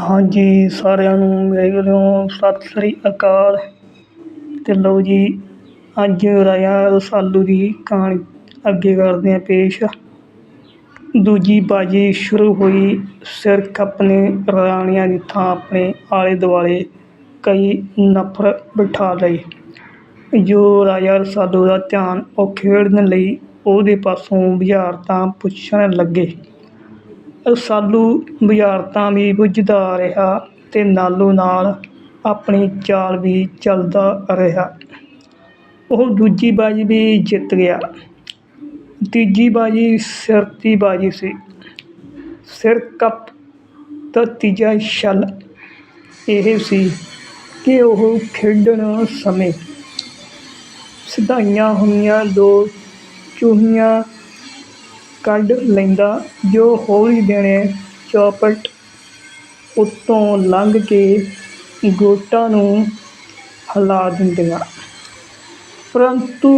ਹਾਂਜੀ, ਸਾਰਿਆਂ ਨੂੰ ਮੇਰੇ ਵੱਲੋਂ ਸਤਿ ਸ੍ਰੀ ਅਕਾਲ। ਤੇ ਲਓ ਜੀ, ਅੱਜ ਰਾਜਾ ਰਸਾਲੂ ਦੀ ਕਹਾਣੀ ਅੱਗੇ ਕਰਦੇ ਹਾਂ ਪੇਸ਼। ਦੂਜੀ ਬਾਜੀ ਸ਼ੁਰੂ ਹੋਈ ਸਿਰਕੱਪ ਨੇ ਰਾਣੀਆਂ ਦੀ ਥਾਂ ਆਪਣੇ ਆਲੇ ਦੁਆਲੇ ਕਈ ਨਫ਼ਰ ਬਿਠਾ ਲਏ। ਜੋ ਰਾਜਾ ਰਸਾਲੂ ਦਾ ਧਿਆਨ ਉਹ ਖੇਡਣ ਲਈ ਉਹਦੇ ਪਾਸੋਂ ਬੁਝਾਰਤਾਂ ਪੁੱਛਣ ਲੱਗੇ। ਰਸਾਲੂ ਬੁਝਾਰਤਾਂ ਵੀ ਬੁੱਝਦਾ ਰਿਹਾ ਅਤੇ ਨਾਲੋਂ ਨਾਲ ਆਪਣੀ ਚਾਲ ਵੀ ਚੱਲਦਾ ਰਿਹਾ। ਉਹ ਦੂਜੀ ਬਾਜੀ ਵੀ ਜਿੱਤ ਗਿਆ। ਤੀਜੀ ਬਾਜੀ ਸਿਰਤੀ ਬਾਜੀ ਸੀ। ਸਿਰ ਕੱਪ ਦਾ ਤੀਜਾ ਛਲ ਇਹ ਸੀ ਕਿ ਉਹ ਖੇਡਣ ਸਮੇਂ ਸਿਧਾਈਆਂ ਹੋਈਆਂ ਦੋ ਚੂਹੀਆਂ ਕੱਢ ਲੈਂਦਾ, ਜੋ ਹੌਲੀ ਦੇਣੇ ਚੌਪਟ ਉੱਤੋਂ ਲੰਘ ਕੇ ਗੋਟਾਂ ਨੂੰ ਹਿਲਾ ਦਿੰਦੀਆਂ। ਪਰੰਤੂ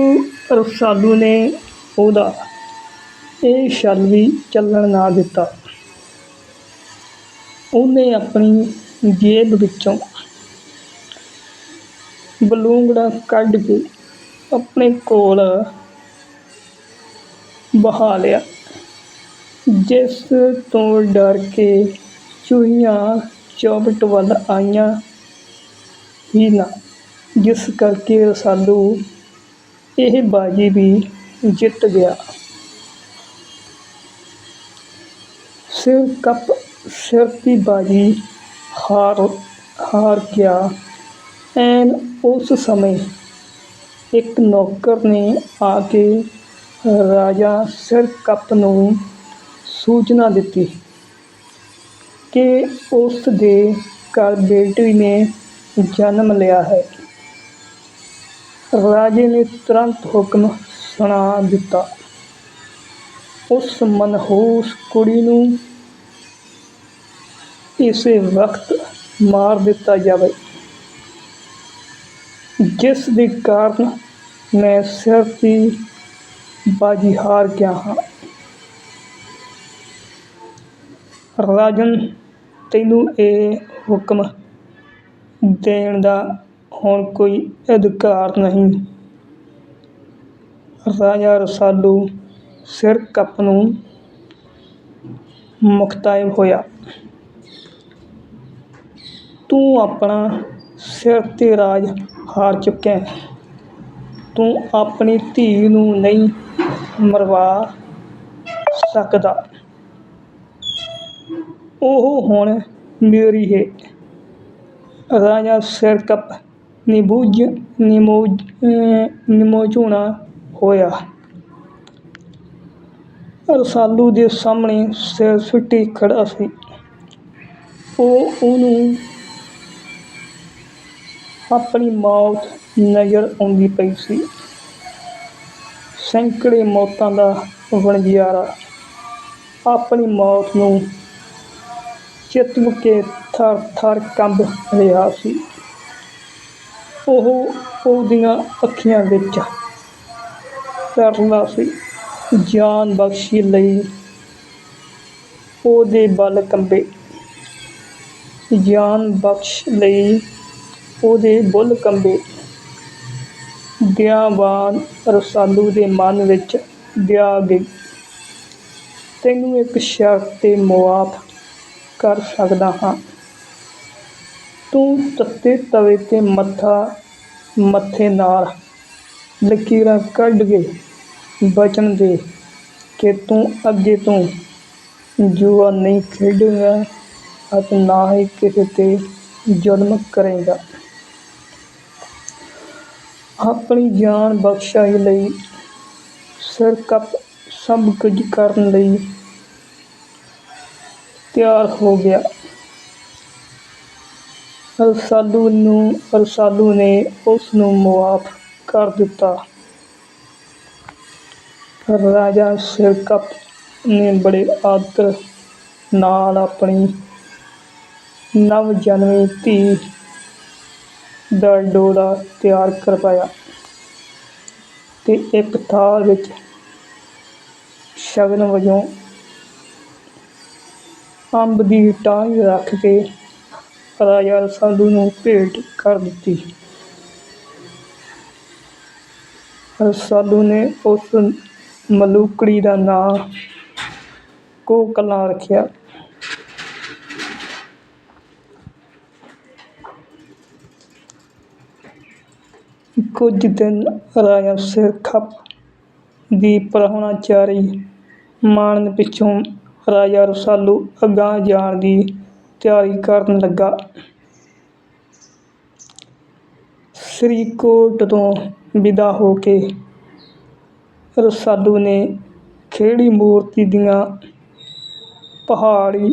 ਰਸਾਲੂ ਨੇ ਉਹਦਾ ਇਹ ਛਲ ਵੀ ਚੱਲਣ ਨਾ ਦਿੱਤਾ। ਉਹਨੇ ਆਪਣੀ ਜੇਬ ਵਿੱਚੋਂ ਬਲੂੰਗੜਾ ਕੱਢ ਕੇ ਆਪਣੇ ਕੋਲ ਬਹਾ ਲਿਆ। ਜਿਸ ਤੋਂ ਡਰ ਕੇ ਚੂਹੀਆਂ ਚੌਪਟ ਵੱਲ ਆਈਆਂ ਹੀ ਨਾ, ਜਿਸ ਕਰਕੇ ਰਸਾਲੂ ਇਹ ਬਾਜੀ ਵੀ ਜਿੱਤ ਗਿਆ। ਸਿਰ ਕੱਪ, ਸਿਰ ਦੀ ਬਾਜੀ ਹਾਰ ਹਾਰ ਗਿਆ। ਐਨ ਉਸ ਸਮੇਂ ਇੱਕ ਨੌਕਰ ਨੇ ਆ ਕੇ ਰਾਜਾ ਸਿਰ ਕੱਪ ਨੂੰ ਸੂਚਨਾ ਦਿੱਤੀ ਕਿ ਉਸ ਦੇ ਘਰ ਬੇਟੀ ਨੇ ਜਨਮ ਲਿਆ ਹੈ। ਰਾਜੇ ਨੇ ਤੁਰੰਤ ਹੁਕਮ ਸੁਣਾ ਦਿੱਤਾ। ਉਸ ਮਨਹੂਸ ਕੁੜੀ ਨੂੰ ਇਸੇ ਵਕਤ ਮਾਰ ਦਿੱਤਾ ਜਾਵੇ, ਜਿਸ ਦੇ ਕਾਰਨ ਮੈਂ ਸਿਰ ਦੀ ਬਾਜੀ ਹਾਰ ਗਿਆ ਹਾਂ। ਰਾਜਨ ਤੈਨੂੰ ਇਹ ਹੁਕਮ ਦੇਣ ਦਾ ਹੁਣ ਕੋਈ ਅਧਿਕਾਰ ਨਹੀਂ। ਰਾਜਾ ਰਸਾਲੂ ਸਿਰਕੱਪ ਨੂੰ ਮੁਖਤਾਇਬ ਹੋਇਆ। ਤੂੰ ਆਪਣਾ ਸਿਰ ਤੇ ਰਾਜ ਹਾਰ ਚੁੱਕਿਆ ਤੂੰ ਆਪਣੀ ਧੀ ਨੂੰ ਨਹੀਂ ਮਰਵਾ ਸਕਦਾ। ਉਹ ਹੁਣ ਮੇਰੀ ਹੈ। ਰਾਜਾ ਸਿਰਕੱਪ ਨਿਬੁਝ ਨਿਮੋਝ ਨਿਮੋਝੂਣਾ ਹੋਇਆ। ਰਸਾਲੂ ਦੇ ਸਾਹਮਣੇ ਸਿਰ ਸੁੱਟੀ ਖੜਾ ਸੀ। ਉਹ ਉਹਨੂੰ ਆਪਣੀ ਮੌਤ ਨਜ਼ਰ ਆਉਂਦੀ ਪਈ ਸੀ। ਸੈਂਕੜੇ ਮੌਤਾਂ ਦਾ ਵਣਜਿਆਰਾ। ਆਪਣੀ ਮੌਤ ਨੂੰ ਚਿਤਵ ਕੇ ਥਰ ਥਰ ਕੰਬ ਰਿਹਾ ਸੀ। ਉਹ ਉਹਦੀਆਂ ਅੱਖੀਆਂ ਵਿੱਚ ਤਰਲਾ ਸੀ। ਜਾਨ ਬਖਸ਼ੀ ਲਈ ਉਹਦੇ ਬਲ ਕੰਬੇ। ਜਾਨ ਬਖਸ਼ ਲਈ ਉਹਦੇ ਬੁੱਲ ਕੰਬੇ। ਦਿਆਵਾਨ ਰਸਾਲੂ ਦੇ ਮਨ ਵਿੱਚ ਦਿਆ ਗਈ ਤੈਨੂੰ ਇੱਕ ਸ਼ਰਤ ਤੇ ਮੁਆਫ ਕਰ ਸਕਦਾ ਹਾਂ। ਤੂੰ ਤੱਤੇ ਤਵੇ ਤੇ ਮੱਥਾ, ਮੱਥੇ ਨਾਲ ਲਕੀਰਾਂ ਕੱਢ ਕੇ ਬਚਨ ਦੇ ਕਿ ਤੂੰ ਅੱਗੇ ਤੋਂ ਜੂਆ ਨਹੀਂ ਖੇਡੇਗਾ ਅਤੇ ਨਾ ਹੀ ਕਿਸੇ ਤੇ ਜ਼ੁਲਮ ਕਰੇਗਾ। ਆਪਣੀ ਜਾਨ ਬਖਸ਼ਾਈ ਲਈ ਸਿਰਕੱਪ ਸਭ ਕੁਝ ਕਰਨ ਲਈ ਤਿਆਰ ਹੋ ਗਿਆ। ਰਸਾਲੂ ਨੂੰ, ਰਸਾਲੂ ਨੇ ਉਸ ਨੂੰ ਮੁਆਫ ਕਰ ਦਿੱਤਾ। ਰਾਜਾ ਸਿਰਕੱਪ ਨੇ ਬੜੇ ਆਦਰ ਨਾਲ ਆਪਣੀ ਨਵ ਜਨਮੀ ਧੀ ਦਾ ਡੋਲਾ ਤਿਆਰ ਕਰਵਾਇਆ ਤੇ ਇੱਕ ਥਾਲ ਵਿੱਚ ਸ਼ਗਨ ਵਜੋਂ ਅੰਬ ਦੀ ਟਾਹਣੀ ਰੱਖ ਕੇ ਰਾਜਾ ਰਸਾਲੂ ਨੂੰ ਭੇਟ ਕਰ ਦਿੱਤੀ। ਰਸਾਲੂ ਨੇ ਉਸ ਮਲੂਕੜੀ ਦਾ ਨਾਂ ਕੋਕਲਾਂ ਰੱਖਿਆ। ਕੁਝ ਦਿਨ ਰਾਜਾ ਸਿਰਖਪ ਦੀ ਪ੍ਰਾਹੁਣਾਚਾਰੀ ਮਾਣਨ ਪਿੱਛੋਂ ਰਾਜਾ ਰਸਾਲੂ ਅਗਾਂਹ ਜਾਣ ਦੀ ਤਿਆਰੀ ਕਰਨ ਲੱਗਾ। ਸ੍ਰੀਕੋਟ ਤੋਂ ਵਿਦਾ ਹੋ ਕੇ ਰਸਾਲੂ ਨੇ ਖੇੜੀ ਮੂਰਤੀ ਦੀਆਂ ਪਹਾੜੀ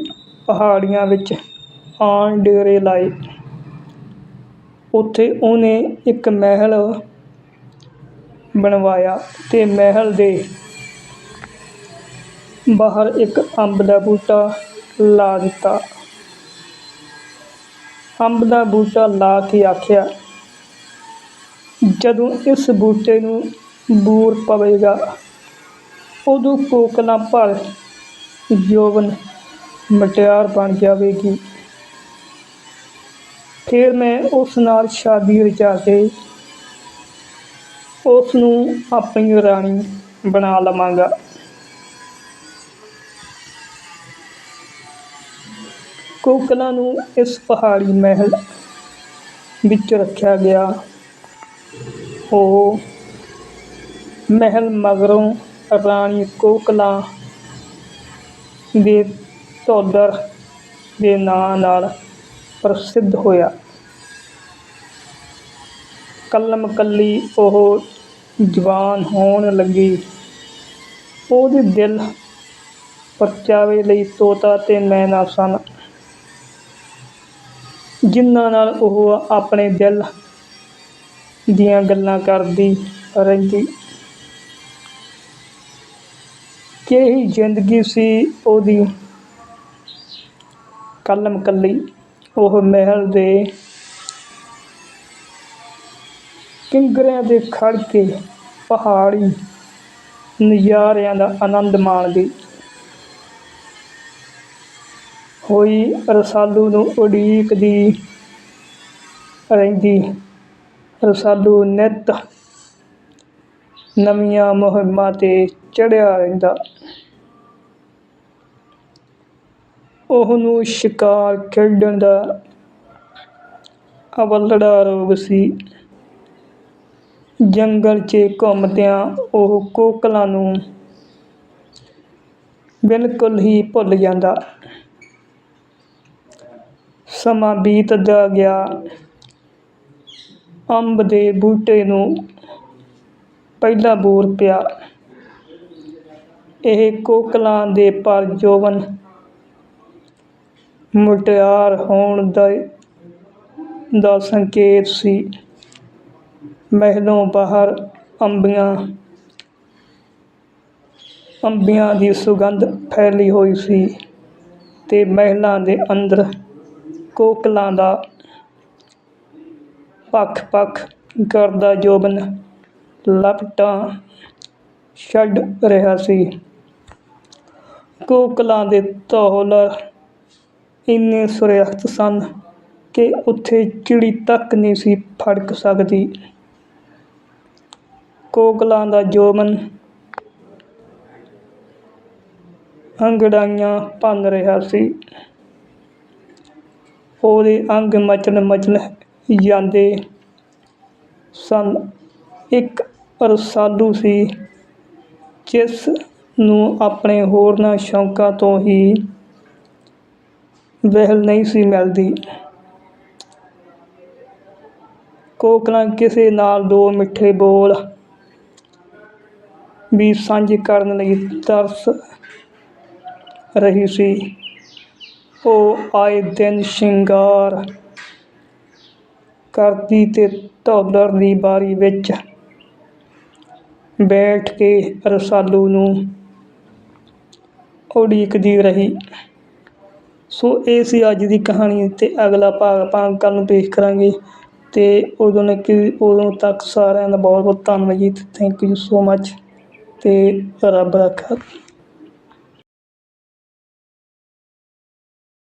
ਪਹਾੜੀਆਂ ਵਿੱਚ ਆਣ ਡੇਰੇ ਲਾਏ। ਉੱਥੇ ਉਹਨੇ ਇੱਕ ਮਹਿਲ ਬਣਵਾਇਆ ਤੇ ਮਹਿਲ ਦੇ ਬਾਹਰ ਇੱਕ ਅੰਬ ਦਾ ਬੂਟਾ ਲਾ ਦਿੱਤਾ। ਅੰਬ ਦਾ ਬੂਟਾ ਲਾ ਕੇ ਆਖਿਆ, ਜਦੋਂ ਇਸ ਬੂਟੇ ਨੂੰ ਬੂਰ ਪਵੇਗਾ, ਉਦੋਂ ਕੋਕਲਾਂ ਭਰ ਜੋਵਨ ਮਟਿਆਰ ਬਣ ਜਾਵੇਗੀ। ਫਿਰ ਮੈਂ ਉਸ ਨਾਲ ਸ਼ਾਦੀ ਰਚਾ ਕੇ ਉਸ ਨੂੰ ਆਪਣੀ ਰਾਣੀ ਬਣਾ ਲਵਾਂਗਾ। ਕੋਕਲਾਂ ਨੂੰ ਇਸ ਪਹਾੜੀ ਮਹਿਲ ਵਿੱਚ ਰੱਖਿਆ ਗਿਆ। ਉਹ ਮਹਿਲ ਮਗਰੋਂ ਰਾਣੀ ਕੋਕਲਾਂ ਦੇ ਤੌਦਰ ਦੇ ਨਾਂ ਨਾਲ ਪ੍ਰਸਿੱਧ ਹੋਇਆ। ਕਲਮ ਕੱਲੀ ਉਹ ਜਵਾਨ ਹੋਣ ਲੱਗੀ। ਉਹਦੇ ਦਿਲ ਪਰਚਾਵੇ ਲਈ ਤੋਤਾ ਤੇ ਮੈਨਾ ਸਨ। ਜਿਨ੍ਹਾਂ ਨਾਲ ਉਹ ਆਪਣੇ ਦਿਲ ਦੀਆਂ ਗੱਲਾਂ ਕਰਦੀ ਰਹਿੰਦੀ। ਕਿ ਕਿਹੀ ਜ਼ਿੰਦਗੀ ਸੀ ਉਹਦੀ? ਕਲਮ ਕੱਲੀ, ਉਹ ਮਹਿਲ ਦੇ ਕਿੰਗਰਿਆਂ ਦੇ ਖੜ ਕੇ ਪਹਾੜੀ ਨਜ਼ਾਰਿਆਂ ਦਾ ਆਨੰਦ ਮਾਣਦੀ। ਹੋਈ ਰਸਾਲੂ ਨੂੰ ਉਡੀਕਦੀ ਰਹਿੰਦੀ। ਰਸਾਲੂ ਨਿੱਤ ਨਵੀਆਂ ਮੁਹਿੰਮਾਂ 'ਤੇ ਚੜ੍ਹਿਆ ਰਹਿੰਦਾ। ਉਹਨੂੰ ਸ਼ਿਕਾਰ ਖੇਡਣ ਦਾ ਅਵਲੜਾ ਰੋਗ ਸੀ। ਜੰਗਲ 'ਚ ਘੁੰਮਦਿਆਂ ਉਹ ਕੋਕਲਾਂ ਨੂੰ ਬਿਲਕੁਲ ਹੀ ਭੁੱਲ ਜਾਂਦਾ। ਸਮਾਂ ਬੀਤਦਾ ਗਿਆ। ਅੰਬ ਦੇ ਬੂਟੇ ਨੂੰ ਪਹਿਲਾ ਬੂਰ ਪਿਆ। ਇਹ ਕੋਕਲਾਂ ਦੇ ਪਰ ਜੋਵਨ ਮੁਟਿਆਰ ਹੋਣ ਦਾ ਦਾ ਸੰਕੇਤ ਸੀ। ਮਹਿਲੋਂ ਬਾਹਰ ਅੰਬੀਆਂ ਅੰਬੀਆਂ ਦੀ ਸੁਗੰਧ ਫੈਲੀ ਹੋਈ ਸੀ ਤੇ ਮਹਿਲਾਂ ਦੇ ਅੰਦਰ ਕੋਕਲਾਂ ਦਾ ਪੱਖ ਪੱਖ ਕਰਦਾ ਜੋਬਨ। ਲਪਟਾਂ ਛੱਡ ਰਿਹਾ ਸੀ। ਕੋਕਲਾਂ ਦੇ ਤੌਲ ਇੰਨੇ ਸੁਰੱਖਿਅਤ ਸਨ ਕਿ ਉੱਥੇ ਚਿੜੀ ਤੱਕ ਨਹੀਂ ਸੀ ਫੜਕ ਸਕਦੀ। ਕੋਕਲਾਂ ਦਾ ਜੋਬਨ ਅੰਗੜਾਈਆਂ ਭੰਨ ਰਿਹਾ ਸੀ। ਉਹਦੇ ਅੰਗ ਮਚਲ ਮਚਲ ਜਾਂਦੇ ਸਨ। ਇੱਕ ਰਸਾਲੂ ਸੀ, ਜਿਸ ਨੂੰ ਆਪਣੇ ਹੋਰਨਾਂ ਸ਼ੌਂਕਾਂ ਤੋਂ ਹੀ ਵਹਿਲ ਨਹੀਂ ਸੀ ਮਿਲਦੀ। ਕੋਕਲਾਂ ਕਿਸੇ ਨਾਲ ਦੋ ਮਿੱਠੇ ਬੋਲ ਵੀ ਸਾਂਝੇ ਕਰਨ ਲਈ ਤਰਸ ਰਹੀ ਸੀ। ਉਹ ਆਏ ਦਿਨ ਸ਼ਿੰਗਾਰ ਕਰਦੀ ਤੇ ਧੌਲਰ ਦੀ ਬਾਰੀ ਵਿੱਚ ਬੈਠ ਕੇ ਰਸਾਲੂ ਨੂੰ ਉਡੀਕਦੀ ਰਹੀ। ਸੋ ਇਹ ਸੀ ਅੱਜ ਦੀ ਕਹਾਣੀ ਤੇ ਅਗਲਾ ਭਾਗ ਆਪਾਂ ਕੱਲ੍ਹ ਨੂੰ ਪੇਸ਼ ਕਰਾਂਗੇ ਤੇ ਉਦੋਂ ਨੇ ਕਿ ਉਦੋਂ ਤੱਕ ਸਾਰਿਆਂ ਦਾ ਬਹੁਤ ਬਹੁਤ ਧੰਨਵਾਦ ਜੀ। ਥੈਂਕ ਯੂ ਸੋ ਮੱਚ ਤੇ ਰੱਬ ਰੱਖਾ।